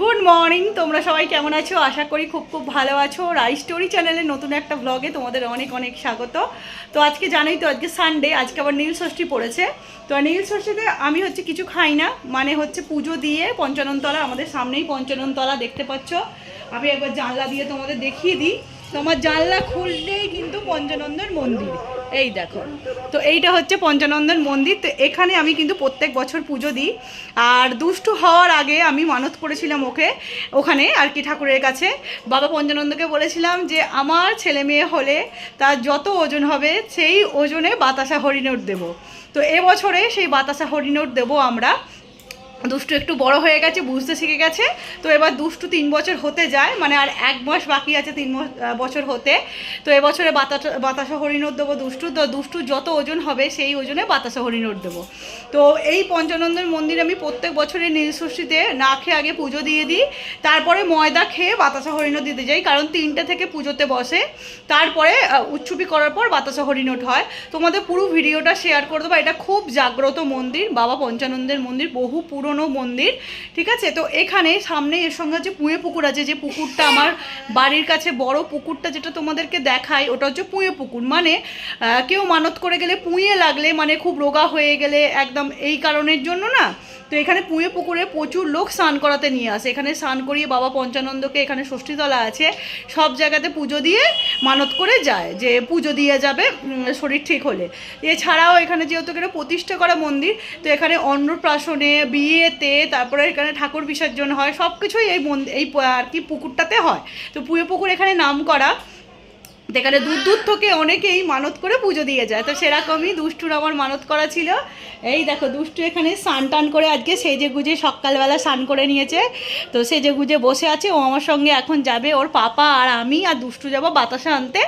Good morning তোমরা সবাই কেমন আছো? আশা করি খুব খুব ভালো আছো। রাই স্টোরি চ্যানেলের নতুন একটা ব্লগে তোমাদের অনেক অনেক স্বাগত। তো আজকে জানোই তো, আজকে সানডে আজকে আবার নীল ষষ্ঠী পড়েছে। তো নীল ষষ্ঠীতে আমি হচ্ছে কিছু খাই না মানে হচ্ছে পুজো দিয়ে পঞ্চাননতলা, আমাদের সামনেই পঞ্চাননতলা দেখতে পাচ্ছ। আমি একবার জানলা দিয়ে তোমাদের দেখিয়ে দিই। তোমার জানলা খুললেই কিন্তু পঞ্চানন্দন মন্দির। এই দেখো। তো এইটা হচ্ছে পঞ্চানন্দন মন্দির। তো এখানে আমি কিন্তু প্রত্যেক বছর পুজো দিই। আর দুষ্টু হওয়ার আগে আমি মানত করেছিলাম ওকে ওখানে আর কি ঠাকুরের কাছে। বাবা পঞ্চানন্দকে বলেছিলাম যে, আমার ছেলে মেয়ে হলে তার যত ওজন হবে, সেই ওজনে বাতাসা হরিণোট দেবো। তো এবছরে সেই বাতাসা হরিণোট দেবো আমরা। দুষ্টু একটু বড় হয়ে গেছে বুঝতে শিখে গেছে। তো এবার দুষ্টু তিন বছর হতে যায় মানে আর এক মাস বাকি আছে তিন বছর হতে। তো এবছরে বাতাসা বাতাসা হরিণোট দেবো দুষ্টু তো দুষ্টু যত ওজন হবে সেই ওজনে বাতাসা হরিণোট দেবো। তো এই পঞ্চানন্দন মন্দির আমি প্রত্যেক বছরে নীলষষ্ঠীতে না খেয়ে আগে পুজো দিয়ে দিই তারপরে ময়দা খেয়ে বাতাসা হরিণোট দিতে যাই কারণ তিনটে থেকে পুজোতে বসে। তারপরে আহ, উচ্চুপি করার পর বাতাসা হরিণোট হয়। তোমাদের পুরো ভিডিওটা শেয়ার করে দেবো এটা খুব জাগ্রত মন্দির বাবা পঞ্চানন্দের মন্দির বহু পুরনো মন্দির, ঠিক আছে? তো এখানে সামনে এর সঙ্গে হচ্ছে পুঁয়ে পুকুর আছে, যে পুকুরটা আমার বাড়ির কাছে বড় পুকুরটা যেটা তোমাদেরকে দেখাই, ওটা হচ্ছে পুঁয়ে পুকুর। মানে কেউ মানত করে গেলে পুঁয়ে লাগলে মানে খুব রোগা হয়ে গেলে একদম এই কারণের জন্য না? তো এখানে পুঁয়ে পুকুরে প্রচুর লোক স্নান করাতে নিয়ে আসে। এখানে স্নান করিয়ে বাবা পঞ্চানন্দকে এখানে ষষ্ঠীতলা আছে। সব জায়গাতে পুজো দিয়ে মানত করে যায়, যে পুজো দিয়ে যাবে শরীর ঠিক হলে। এছাড়াও এখানে যেহেতু এখানে প্রতিষ্ঠা করা মন্দির, তো এখানে অন্নপ্রাশনে বিয়েতে, তারপরে এখানে ঠাকুর বিসর্জন হয় সব কিছুই এই মন্দির এই আর কি পুকুরটাতে হয়। তো পুয়ে পুকুর এখানে নাম করা তো এখানে দূর দূর থেকে অনেকেই মানত করে পুজো দিয়ে যায়। তো সেরকমই দুষ্টুর আমার মানত করা ছিল। এই দেখো দুষ্টু এখানে স্নান টান করে আজকে সেজে গুজে সকালবেলা স্নান করে নিয়েছে। তো সেজে গুজে বসে আছে ও আমার সঙ্গে এখন যাবে ওর পাপা আর আমি আর দুষ্টু যাব বাতাসা আনতে।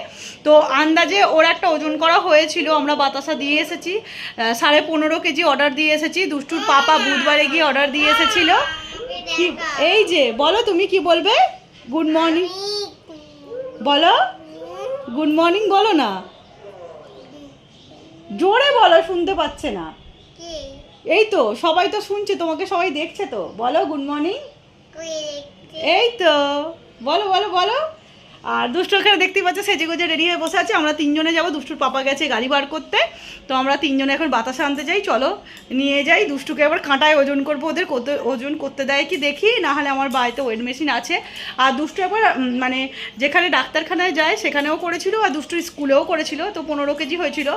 তো আন্দাজে ওর একটা ওজন করা হয়েছিল আমরা বাতাসা দিয়ে এসেছি। সাড়ে পনেরো কেজি অর্ডার দিয়ে এসেছি দুষ্টুর পাপা বুধবারে গিয়ে অর্ডার দিয়ে এসেছিল। কি এই যে বলো তুমি কি বলবে? গুড মর্নিং বলো। গুড মর্নিং বলো না। জোরে বলো শুনতে পাচ্ছে না। এই তো সবাই তো শুনছে তোমাকে সবাই দেখছে তো। বলো গুড মর্নিং এই তো বলো বলো বলো। আর দুষ্টু এখানে দেখতেই পাচ্ছে সেজে গুজে রেডি হয়ে বসে আছে। আমরা তিনজনে যাব, দুষ্টুর পাপা গেছে গাড়ি বার করতে। তো আমরা তিনজনে এখন বাতাসা আনতে যাই, চলো নিয়ে যাই। দুষ্টুকে এবার কাঁটায় ওজন করব, ওদের কত ওজন করতে দেয় কি দেখি, না হলে আমার বাড়িতে ওয়েট মেশিন আছে। আর দুষ্টু একবার মানে যেখানে ডাক্তারখানায় যায় সেখানেও করেছিল, আর দুষ্টু স্কুলেও করেছিল, তো পনেরো কেজি হয়েছিল।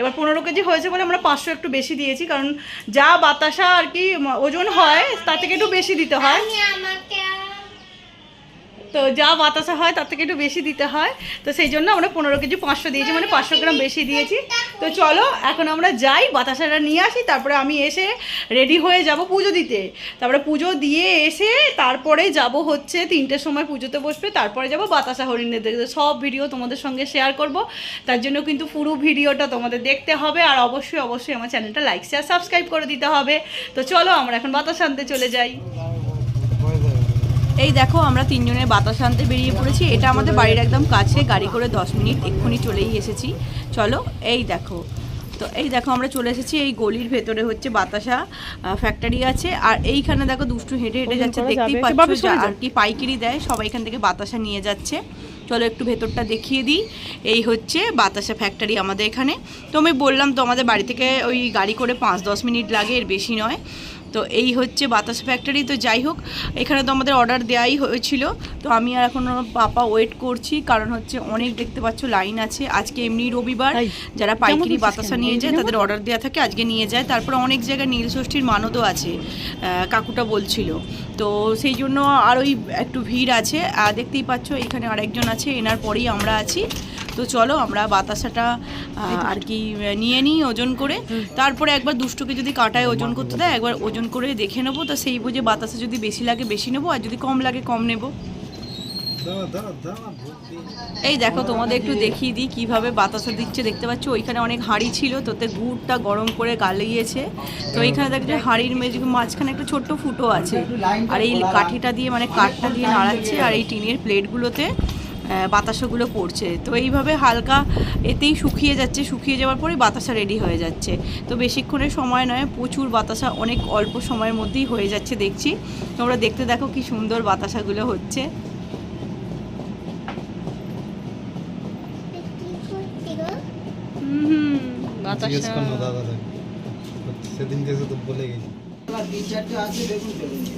এবার পনেরো কেজি হয়েছে বলে আমরা পাঁচশো একটু বেশি দিয়েছি, কারণ যা বাতাসা আর কি ওজন হয়, তার থেকে একটু বেশি দিতে হয়। তো যা বাতাসা হয় তার থেকে একটু বেশি দিতে হয়। তো সেই জন্য আমরা পনেরো কেজি পাঁচশো দিয়েছি মানে পাঁচশো গ্রাম বেশি দিয়েছি। তো চলো, এখন আমরা যাই, বাতাসাটা নিয়ে আসি, তারপরে আমি এসে রেডি হয়ে যাব পুজো দিতে। তারপরে পুজো দিয়ে এসে তারপরে যাব হচ্ছে তিনটের সময় পুজোতে বসবে, তারপরে যাব বাতাসা হরিণের দেখতে সব ভিডিও তোমাদের সঙ্গে শেয়ার করব। তার জন্য কিন্তু পুরো ভিডিওটা তোমাদের দেখতে হবে, আর অবশ্যই অবশ্যই আমার চ্যানেলটা লাইক শেয়ার সাবস্ক্রাইব করে দিতে হবে। তো চলো, আমরা এখন বাতাসা আনতে চলে যাই। এই দেখো আমরা তিনজনের বাতাস আনতে বেরিয়ে পড়েছি। এটা আমাদের বাড়ির একদম কাছে গাড়ি করে দশ মিনিট। এক্ষুনি চলেই এসেছি। চলো এই দেখো। তো এই দেখো আমরা চলে এসেছি। এই গলির ভেতরে হচ্ছে বাতাসা ফ্যাক্টরি আছে। আর এইখানে দেখো দুষ্টু হেঁটে হেঁটে যাচ্ছে। দেখতেই পাচ্ছ আর কি পাইকারি দেয়। সবাই এখান থেকে বাতাসা নিয়ে যাচ্ছে। চলো একটু ভেতরটা দেখিয়ে দিই। এই হচ্ছে বাতাসা ফ্যাক্টরি আমাদের এখানে। তো আমি বললাম তো আমাদের বাড়ি থেকে ওই গাড়ি করে পাঁচ দশ মিনিট লাগে এর বেশি নয়। তো এই হচ্ছে বাতাস ফ্যাক্টরি তো যাই হোক এখানে তো আমাদের অর্ডার দেওয়াই হয়েছিল। তো আমি আর এখন পাপা ওয়েট করছি কারণ হচ্ছে অনেক দেখতে পাচ্ছ লাইন আছে। আজকে এমনি রবিবার যারা পাইকারি বাতাসা নিয়ে যায় তাদের অর্ডার দেওয়া থাকে আজকে নিয়ে যায়। তারপরে অনেক জায়গায় নীলষষ্ঠীর মানতও আছে কাকুটা বলছিল। তো সেই জন্য আর ওই একটু ভিড় আছে। দেখতেই পাচ্ছ এখানে আরেকজন আছে এনার পরেই আমরা আছি। তো চলো আমরা বাতাসাটা আর কি নিয়ে নিই ওজন করে। তারপরে একবার দুষ্টুকে যদি কাটায় ওজন করতে দেয় একবার ওজন করে দেখে নেব। তো সেই বুঝে বাতাসা যদি বেশি লাগে বেশি নেব আর যদি কম লাগে কম নেব। এই দেখো তোমাদের একটু দেখিয়ে দিই কীভাবে বাতাসা দিচ্ছে। দেখতে পাচ্ছ ওইখানে অনেক হাঁড়ি ছিল তোতে গুড়টা গরম করে গালিয়েছে। তো এইখানে দেখছ হাঁড়ির মেঝে মাঝখানে একটা ছোট্ট ফুটো আছে। আর এই কাঠিটা দিয়ে মানে কাঠটা দিয়ে নাড়াচ্ছে আর এই টিনের প্লেটগুলোতে বাতাসাগুলো পড়ছে। তো এইভাবে হালকা এতেই শুকিয়ে যাচ্ছে। শুকিয়ে যাওয়ার পরে বাতাসা রেডি হয়ে যাচ্ছে। তো বেশিক্ষণের সময় নয় প্রচুর বাতাসা অনেক অল্প সময়ের মধ্যেই হয়ে যাচ্ছে দেখছি। তোমরা দেখতে দেখো কি সুন্দর বাতাসাগুলো হচ্ছে।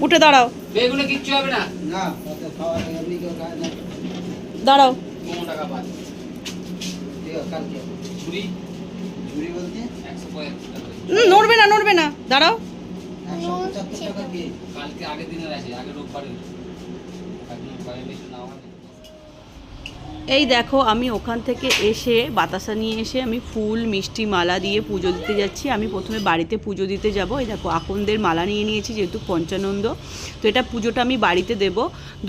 উঠে দাঁড়াও। বেগুনে কিচ্ছু হবে না। না খাওয়া দাঁড়াও। নড়বে না নড়বে না। দাঁড়াও। একশো পঁচাত্তর টাকা দিয়ে। কালকে আগের দিনের আছে আগে রোববারে এই দেখো, আমি ওখান থেকে এসে বাতাসা নিয়ে এসে আমি ফুল, মিষ্টি মালা দিয়ে পুজো দিতে যাচ্ছি। আমি প্রথমে বাড়িতে পুজো দিতে যাব। এই দেখো, আকন্দের মালা নিয়ে নিয়েছি যেহেতু পঞ্চানন্দ। তো এটা পুজোটা আমি বাড়িতে দেব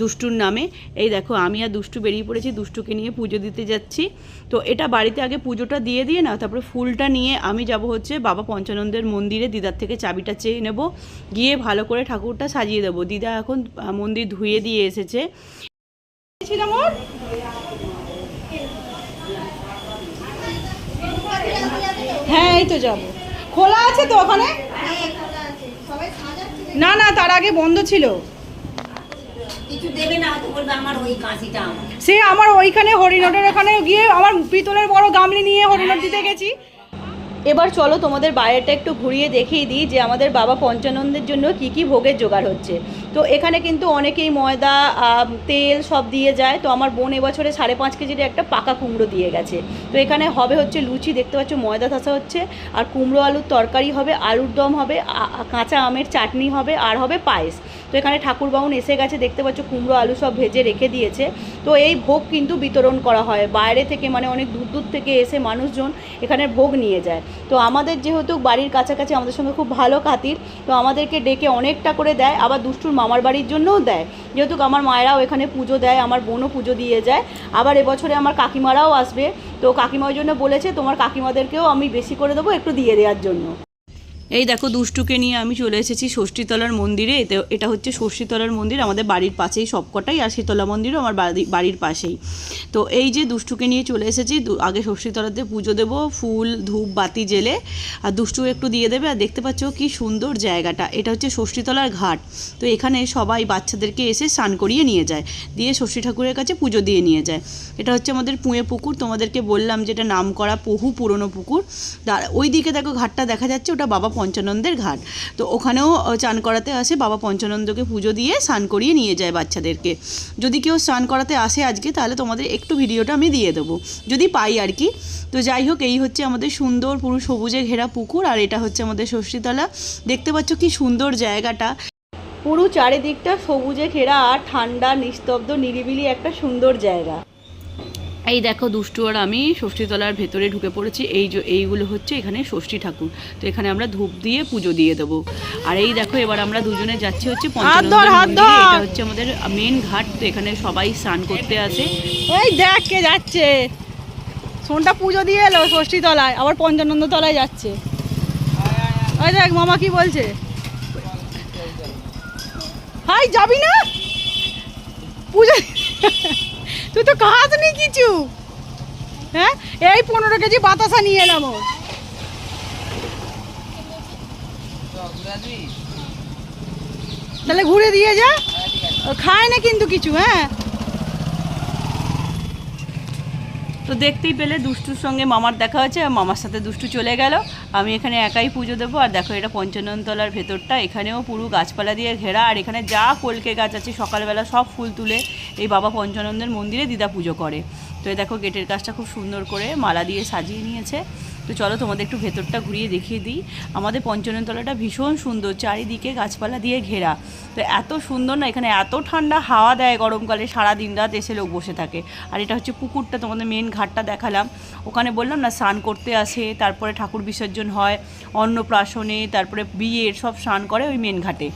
দুষ্টুর নামে। এই দেখো, আমি আর দুষ্টু বেরিয়ে পড়েছি, দুষ্টুকে নিয়ে পুজো দিতে যাচ্ছি। তো এটা বাড়িতে আগে পুজোটা দিয়ে দিয়ে না, তারপরে ফুলটা নিয়ে আমি যাব হচ্ছে বাবা পঞ্চানন্দের মন্দিরে, দিদার থেকে চাবিটা চেয়ে নেব। গিয়ে ভালো করে ঠাকুরটা সাজিয়ে দেবো। দিদা এখন মন্দির ধুয়ে দিয়ে এসেছে। ছিলাম ওর এই তো যাব। খোলা আছে তো ওখানে? না না তার আগে বন্ধ ছিল। সে আমার ওইখানে হরিণটের ওখানে গিয়ে আমার পিতলের বড় গামলি নিয়ে হরিণট দিতে গেছি। এবার চলো তোমাদের বাইরেটা একটু ঘুরিয়ে দেখিয়ে দিই যে আমাদের বাবা পঞ্চানন্দের জন্য কি কি ভোগের জোগাড় হচ্ছে। তো এখানে কিন্তু অনেকেই ময়দা তেল সব দিয়ে যায়। তো আমার বোন এবছরে সাড়ে পাঁচ কেজির একটা পাকা কুমড়ো দিয়ে গেছে। তো এখানে হবে হচ্ছে লুচি, দেখতে পাচ্ছ ময়দা থাসা হচ্ছে। আর কুমড়ো আলুর তরকারি হবে, আলুর দম হবে কাঁচা আমের চাটনি হবে, আর হবে পায়েস। তো এখানে ঠাকুর বাউন এসে গেছে, দেখতে পাচ্ছ কুমড়ো আলু সব ভেজে রেখে দিয়েছে। তো এই ভোগ কিন্তু বিতরণ করা হয়। বাইরে থেকে মানে অনেক দূর দূর থেকে এসে মানুষজন এখানে ভোগ নিয়ে যায়। তো আমাদের যেহেতু বাড়ির কাছাকাছি, আমাদের সঙ্গে খুব ভালো খাতির। তো আমাদেরকে ডেকে অনেকটা করে দেয়। আবার দুষ্টুর মামার বাড়ির জন্যও দেয়। যেহেতু আমার মায়েরাও এখানে পুজো দেয়, আমার বোনও পুজো দিয়ে যায়। আবার এবছরে আমার কাকিমারাও আসবে। তো কাকিমার জন্য বলেছে, তোমার কাকিমাদেরকেও আমি বেশি করে দেবো, একটু দিয়ে দেওয়ার জন্য। এই দেখো দুষ্টুকে নিয়ে আমি চলে এসেছি ষষ্ঠীতলার মন্দিরে। এটা হচ্ছে ষষ্ঠীতলার মন্দির, আমাদের বাড়ির পাশেই সবকটাই, আর শীতলা মন্দিরও আমার বাড়ি, বাড়ির পাশেই। তো এই যে দুষ্টুকে নিয়ে চলে এসেছি আগে ষষ্ঠীতলাতে পুজো দেবো, ফুল, ধূপ, বাতি, জেলে, আর দুষ্টু একটু দিয়ে দেবে, আর দেখতে পাচ্ছ কি সুন্দর জায়গাটা। এটা হচ্ছে ষষ্ঠীতলার ঘাট। তো এখানে সবাই বাচ্চাদেরকে এসে স্নান করিয়ে নিয়ে যায়, দিয়ে ষষ্ঠী ঠাকুরের কাছে পুজো দিয়ে নিয়ে যায়। এটা হচ্ছে আমাদের পুঁয়ে পুকুর, তোমাদেরকে বললাম যেটা নাম করা বহু পুরনো পুকুর। ওই দিকে দেখো ঘাটটা দেখা যাচ্ছে, ওটা বাবা পঞ্চানন্দের ঘাট। তো ওখানেও চান করাতে আসে, বাবা পঞ্চানন্দকে পুজো দিয়ে স্নান করিয়ে নিয়ে যায় বাচ্চাদেরকে। যদি কেউ স্নান করাতে আসে আজকে, তাহলে তোমাদের একটু ভিডিওটা আমি দিয়ে দেবো। যদি পাই আর কি। তো যাই হোক, এই হচ্ছে আমাদের সুন্দর পুরো সবুজে ঘেরা পুকুর, আর এটা হচ্ছে আমাদের ষষ্ঠীতলা। দেখতে পাচ্ছ কি সুন্দর জায়গাটা। পুরো চারিদিকটা সবুজে ঘেরা আর ঠান্ডা, নিস্তব্ধ, নিরিবিলি একটা সুন্দর জায়গা। এই দেখো দুষ্টু আর আমি ষষ্ঠীতলার ভেতরে ঢুকে পড়েছি। এই যে এইগুলো হচ্ছে এখানে ষষ্ঠী ঠাকুর। তো এখানে আমরা ধূপ দিয়ে পুজো দিয়ে দেবো। আর এই দেখো এবার আমরা দুজনে যাচ্ছি হচ্ছে এটা হচ্ছে আমাদের মেন ঘাট। তো এখানে সবাই স্নান করতে আসে। এই দেখ কে যাচ্ছে। সোনটা পুজো দিয়ে এলো ষষ্ঠী তলায় আবার পঞ্চানন্দ তলায় যাচ্ছে। ওই দেখ মামা কি বলছে? হাই যাবি না? পুজো তুই তো খাসনি কিছু। হ্যাঁ? এই পনেরো কেজি বাতাসা নিয়ে এলাম তাহলে ঘুরে দিয়ে যা। খায় না কিন্তু কিছু হ্যাঁ? তো দেখতেই পেলে দুষ্টুর সঙ্গে মামার দেখা হয়েছে আর মামার সাথে দুষ্টু চলে গেল। আমি এখানে একাই পুজো দেবো আর দেখো এটা পঞ্চাননতলার ভেতরটা, এখানেও পুরো গাছপালা দিয়ে ঘেরা আর এখানে যা কলকে গাছ আছে সকালবেলা সব ফুল তুলে এই বাবা পঞ্চানন্দের মন্দিরে দিদা পুজো করে। তো দেখো গেটের কাজটা খুব সুন্দর করে মালা দিয়ে সাজিয়ে নিয়েছে। তো চলো তোমাদের একটু ভেতরটা ঘুরিয়ে দেখিয়ে দিই। আমাদের পঞ্চনতলাটা ভীষণ সুন্দর, চারিদিকে গাছপালা দিয়ে ঘেরা। তো এত সুন্দর না, এখানে এত ঠান্ডা হাওয়া দেয় গরমকালে সারা দিন রাত এসে লোক বসে থাকে। আর এটা হচ্ছে পুকুরটা, তোমাদের মেন ঘাটটা দেখালাম। ওখানে বললাম না, স্নান করতে আসে, তারপরে ঠাকুর বিসর্জন হয়, অন্নপ্রাশনে, তারপরে বিয়ের সব স্নান করে ওই মেন ঘাটে।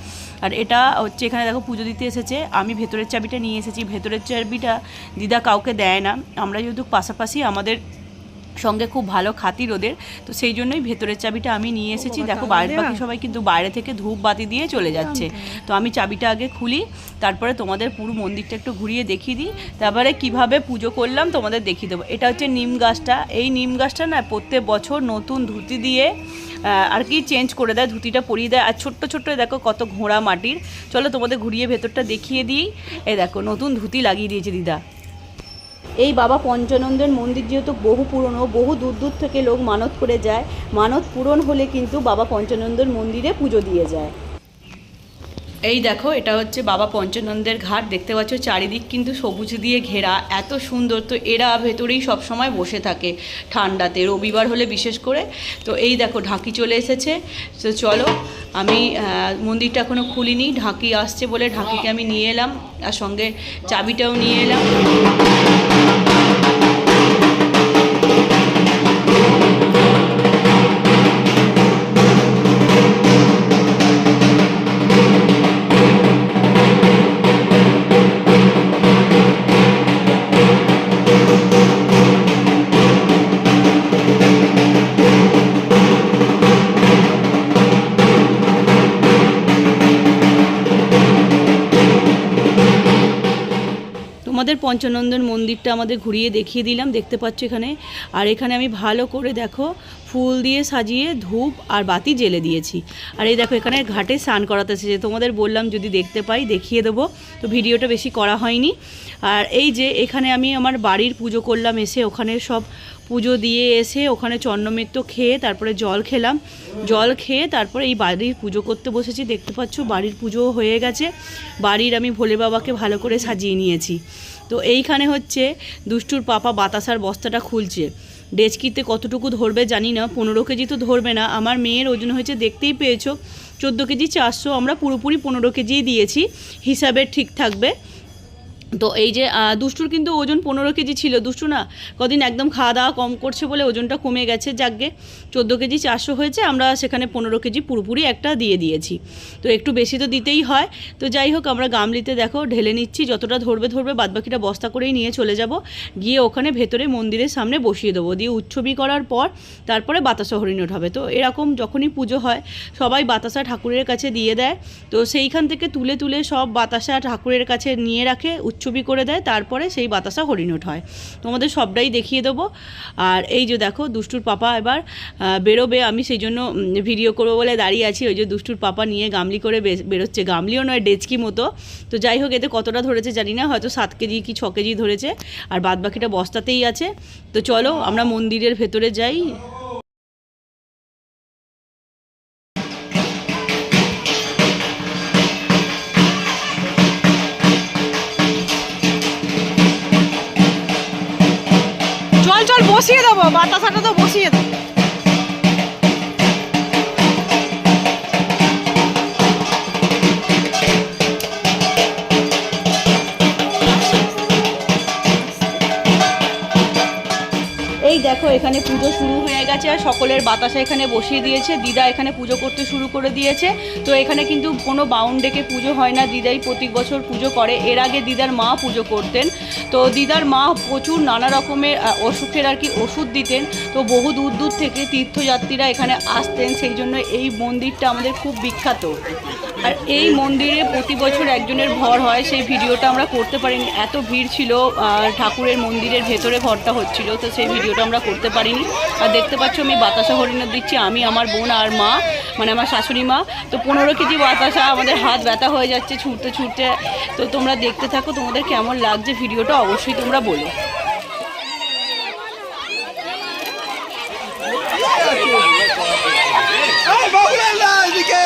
আর এটা হচ্ছে এখানে দেখো পুজো দিতে এসেছে। আমি ভেতরের চাবিটা নিয়ে এসেছি। ভেতরের চাবিটা দিদা কাউকে দেয় না। আমরা যেহেতু পাশাপাশি আমাদের সঙ্গে খুব ভালো খাতির ওদের তো সেই জন্যই ভেতরের চাবিটা আমি নিয়ে এসেছি। দেখো বাইরের বাকি সবাই কিন্তু বাইরে থেকে ধূপ বাতি দিয়ে চলে যাচ্ছে। তো আমি চাবিটা আগে খুলি তারপরে তোমাদের পুরো মন্দিরটা একটু ঘুরিয়ে দেখিয়ে দিই। তারপরে কীভাবে পুজো করলাম তোমাদের দেখিয়ে দেবো। এটা হচ্ছে নিম গাছটা। এই নিম গাছটা না প্রত্যেক বছর নতুন ধুতি দিয়ে আর কি চেঞ্জ করে দেয় ধুতিটা পরিয়ে দেয়। আর ছোট্ট ছোট্ট দেখো কত ঘোড়া মাটির। চলো তোমাদের ঘুরিয়ে ভেতরটা দেখিয়ে দিই। এই দেখো নতুন ধুতি লাগিয়ে দিয়েছে দিদা। এই বাবা পঞ্চানন্দের মন্দির যেহেতু বহু পুরনো, বহু দূর দূর থেকে লোক মানত করে যায়, মানত পূরণ হলে কিন্তু বাবা পঞ্চানন্দের মন্দিরে পুজো দিয়ে যায়। এই দেখো, এটা হচ্ছে বাবা পঞ্চানন্দের ঘাট, দেখতে পাচ্ছ চারিদিক কিন্তু সবুজ দিয়ে ঘেরা, এত সুন্দর। তো এরা ভেতরেই সব সময় বসে থাকে ঠান্ডাতে, রবিবার হলে বিশেষ করে। তো এই দেখো, ঢাকি চলে এসেছে। তো চলো, আমি মন্দিরটা এখনও খুলিনি, ঢাকি আসছে বলে ঢাকিকে আমি নিয়ে এলাম, আর সঙ্গে চাবিটাও নিয়ে এলাম। পঞ্চানন্দন মন্দিরটা আমাদের ঘুরিয়ে দেখিয়ে দিলাম, দেখতে পাচ্ছ এখানে। আর এখানে আমি ভালো করে দেখো, ফুল দিয়ে সাজিয়ে ধূপ আর বাতি জেলে দিয়েছি। আর এই দেখো, এখানে ঘাটে স্নান করাতে এসেছে। তোমাদের বললাম যদি দেখতে পাই, দেখিয়ে দেবো। তো ভিডিওটা বেশি করা হয়নি। আর এই যে এখানে আমি আমার বাড়ির পুজো করলাম, এসে ওখানে সব পুজো দিয়ে এসে ওখানে চন্নমিত্র খেয়ে তারপরে জল খেলাম। জল খেয়ে তারপরে এই বাড়ির পুজো করতে বসেছি। দেখতে পাচ্ছ, বাড়ির পুজো হয়ে গেছে। বাড়ির আমি ভোলে বাবাকে ভালো করে সাজিয়ে নিয়েছি। তো এইখানে হচ্ছে দুষ্টুর পাপা বাতাসার বস্তাটা খুলছে। ডেচকিতে কতটুকু ধরবে জানি না, পনেরো কেজি তো ধরবে না। আমার মেয়ের ওজন হয়েছে, দেখতেই পেয়েছ, চোদ্দ কেজি চারশো, আমরা পুরোপুরি পনেরো কেজিই দিয়েছি। হিসাবে ঠিক থাকবে। তো এই যে দুষ্টুর কিন্তু ওজন পনেরো কেজি ছিল। দুষ্টু না কদিন একদম খাওয়া দাওয়া কম করছে বলে ওজনটা কমে গেছে। যাকগে, চোদ্দ কেজি চারশো হয়েছে, আমরা সেখানে পনেরো কেজি পুরোপুরি একটা দিয়ে দিয়েছি। তো একটু বেশি তো দিতেই হয়। তো যাই হোক, আমরা গামলিতে দেখো ঢেলে নিচ্ছি, যতটা ধরবে ধরবে বাদবাকিটা বস্তা করেই নিয়ে চলে যাব। গিয়ে ওখানে ভেতরে মন্দিরের সামনে বসিয়ে দেবো। দিয়ে উচ্ছবি করার পর তারপরে বাতাসা হরিণ ওঠাবে তো এরকম যখনই পুজো হয়, সবাই বাতাসা ঠাকুরের কাছে দিয়ে দেয়। তো সেইখান থেকে তুলে তুলে সব বাতাসা ঠাকুরের কাছে নিয়ে রাখে উৎসবই করে দেয়, তারপরে সেই বাতাসা হরিণট হয়। তোমাদের সবটাই দেখিয়ে দেবো। আর এই যে দেখো, দুষ্টুর পাপা এবার বেরোবে। আমি সেই জন্য ভিডিও করব বলে দাঁড়িয়ে আছি। ওই যে দুষ্টুর পাপা নিয়ে গামলি করে বেরোচ্ছে। গামলিও নয়, ডেচকি মতো। তো যাই হোক, এতে কতটা ধরেছে জানি না। হয়তো সাত কেজি কি ছ কেজি ধরেছে। আর বাদ বাকিটা বস্তাতেই আছে। তো চলো, আমরা মন্দিরের ভেতরে যাই। বসিয়ে দেবো বাতাসাটা তো বসিয়ে দেবো। গেছে আর সকলের বাতাসা এখানে বসিয়ে দিয়েছে। দিদা এখানে পুজো করতে শুরু করে দিয়েছে। তো এখানে কিন্তু কোনো বাউন্ডেকে পুজো হয় না। দিদাই প্রতি বছর পুজো করে। এর আগে দিদার মা পুজো করতেন। তো দিদার মা প্রচুর নানা রকমের অসুখের আর কি ওষুধ দিতেন। তো বহু দূর দূর থেকে তীর্থযাত্রীরা এখানে আসতেন। সেই জন্য এই মন্দিরটা আমাদের খুব বিখ্যাত। আর এই মন্দিরে প্রতি বছর একজনের ভর হয় সেই ভিডিওটা আমরা করতে পারিনি। এত ভিড় ছিল আর ঠাকুরের মন্দিরের ভেতরে ভরটা হচ্ছিল তো সেই ভিডিওটা আমরা করতে পারিনি। আর দেখতে পাচ্ছ আমি বাতাসা হরিণের দিচ্ছি আমি আমার বোন আর মা মানে আমার শাশুড়ি মা। তো পনেরো কেজি বাতাসা আমাদের হাত ব্যথা হয়ে যাচ্ছে ছুটতে ছুটতে। তো তোমরা দেখতে থাকো তোমাদের কেমন লাগছে ভিডিওটা অবশ্যই তোমরা বলো।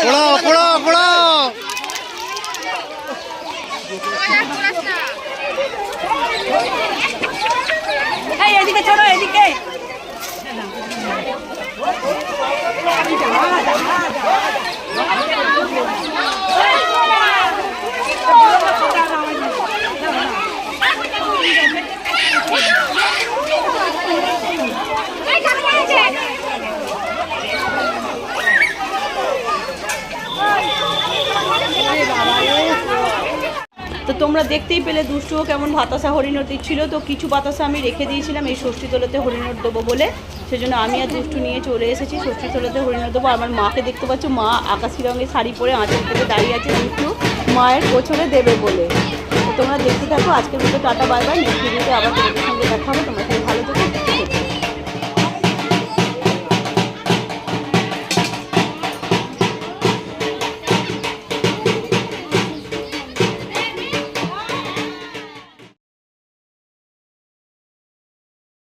পড়াও পড়াও পড়াও এই এদিকে চলো এদিকে। তোমরা দেখতেই পেলে দুষ্টুও কেমন বাতাসা হরিণর দিচ্ছিল। তো কিছু বাতাসা আমি রেখে দিয়েছিলাম, এই ষষ্ঠী তোলাতে হরিণর দেবো বলে। সেজন্য আমি আর দুষ্টু নিয়ে চলে এসেছি ষষ্ঠী তোলাতে হরিণর দেবো। আমার মাকে দেখতে পাচ্ছ, মা আকাশি রঙের শাড়ি পরে আঁচল থেকে দাঁড়িয়ে আছে দুষ্টু মায়ের কোছরে দেবে বলে। তোমরা দেখতে থাকো, আজকের মতো টাটা, বাই বাই। নেক্সট ভিডিওতে আবার তোমাদের সঙ্গে দেখা হবে। তোমরা সবাই ভালো।